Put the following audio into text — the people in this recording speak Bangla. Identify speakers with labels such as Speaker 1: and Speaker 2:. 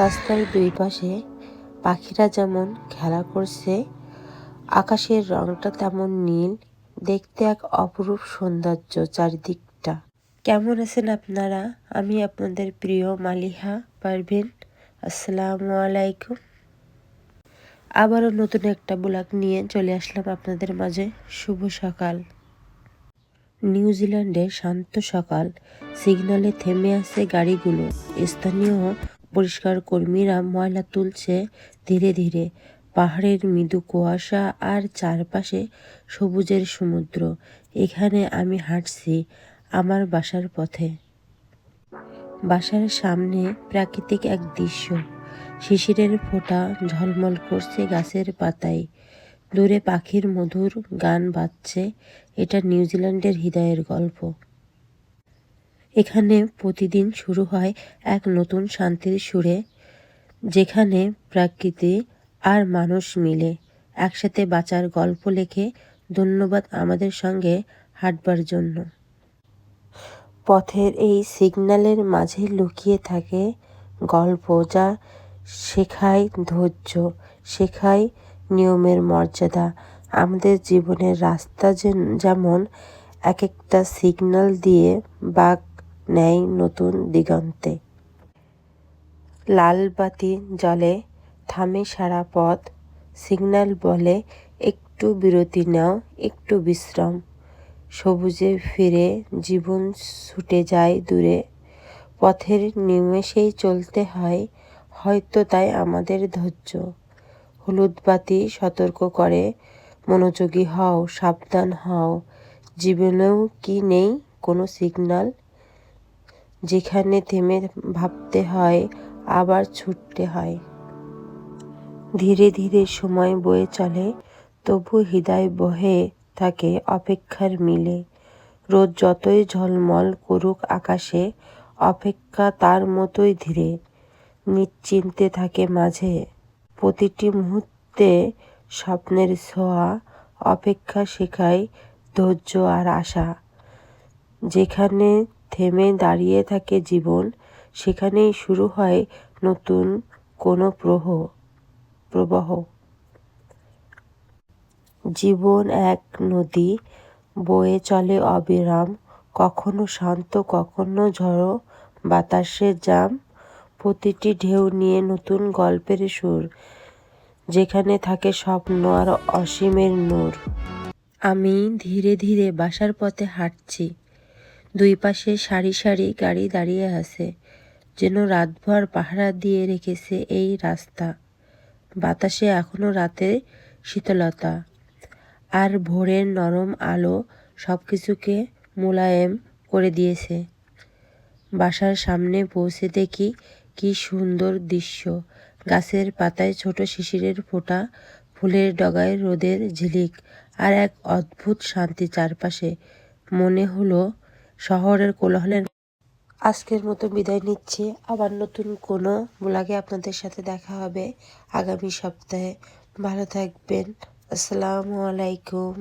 Speaker 1: রাস্তার দুই পাশে পাখিরা যেমন খেলা করছে, আকাশের রংটা তেমন নীল। দেখতে এক অপরূপ সৌন্দর্য চারিদিকটা। কেমন আছেন আপনারা? আমি আপনাদের প্রিয় মালিহা পারভিন। আসসালামু আলাইকুম। আবারও নতুন একটা ব্লগ নিয়ে চলে আসলাম আপনাদের মাঝে। শুভ সকাল। নিউজিল্যান্ডের শান্ত সকাল। সিগনালে থেমে আছে গাড়িগুলো। স্থানীয় পরিষ্কার কর্মীরা ময়লা তুলছে ধীরে ধীরে। পাহাড়ের মৃদু কুয়াশা আর চারপাশে সবুজের সমুদ্র। এখানে আমি হাঁটছি আমার বাসার পথে। বাসার সামনে প্রাকৃতিক এক দৃশ্য। শিশিরের ফোঁটা ঝলমল করছে গাছের পাতায়। দূরে পাখির মধুর গান বাজছে। এটা নিউজিল্যান্ডের হৃদয়ের গল্প। এখানে প্রতিদিন শুরু হয় এক নতুন শান্তির সুরে, যেখানে প্রকৃতি আর মানুষ মিলে একসাথে বাঁচার গল্প লেখে ধন্যবাদ আমাদের সঙ্গে হাঁটবার জন্য। পথের এই সিগন্যালের মাঝে লুকিয়ে থাকে গল্প যা শেখায় ধৈর্য, শেখায় নিয়মের মর্যাদা। আমাদের জীবনের রাস্তা যেমন এক একটা সিগন্যাল দিয়ে বাঘ নেয় নতুন দিগন্তে। লাল বাতি জলে থামে সারা পথ। সিগন্যাল বলে, একটু বিরতি নাও, একটু বিশ্রাম। সবুজে ফিরে জীবন ছুটে যায় দূরে। পথের নিমেষেই চলতে হয়, হয়তো তাই আমাদের ধৈর্য। হলুদ বাতি সতর্ক করে, মনোযোগী হও, সাবধান হও। জীবনেও কি নেই কোনো সিগন্যাল? যেখানে থেমে ভাবতে হয়, আবার ছুটতে হয়। ধীরে ধীরে সময় বয়ে চলে, তবু হৃদয় বহে থাকে অপেক্ষার মিলে। রোদ যতই ঝলমল করুক আকাশে, অপেক্ষা তার মতোই ধীরে। নিশ্চিন্তে থাকে মাঝে। প্রতিটি মুহূর্তে স্বপ্নের ছোঁয়া, অপেক্ষা শেখায় ধৈর্য আর আশা। যেখানে থেমে দাঁড়িয়ে থাকে জীবন। সেখানেই শুরু হয় নতুন কোনো প্রহ, প্রবাহ। জীবন এক নদী, বয়ে চলে অবিরাম। কখনো শান্ত, কখনো ঝড়ো বাতাসের জাম। প্রতিটি ঢেউ নিয়ে নতুন গল্পের সুর, যেখানে থাকে স্বপ্ন আর অসীমের নূর। আমি ধীরে ধীরে বাসার পথে হাঁটছি। দুই পাশে সারি সারি গাড়ি দাঁড়িয়ে আছে, যেন রাতভর পাহারা দিয়ে রেখেছে এই রাস্তা। বাতাসে এখনও রাতের শীতলতা, আর ভোরের নরম আলো সব কিছুকে মোলায়েম করে দিয়েছে। বাসার সামনে পৌঁছে দেখি কি সুন্দর দৃশ্য। গাছের পাতায় ছোট শিশিরের ফোঁটা, ফুলের ডগায় রোদের ঝিলিক, আর এক অদ্ভুত শান্তি চারপাশে। মনে হলো শহরের কোলাহলের আজকের মতো বিদায় নিচ্ছি। আবার নতুন কোনো ব্লগে আপনাদের সাথে দেখা হবে আগামী সপ্তাহে। ভালো থাকবেন। আসসালামু আলাইকুম।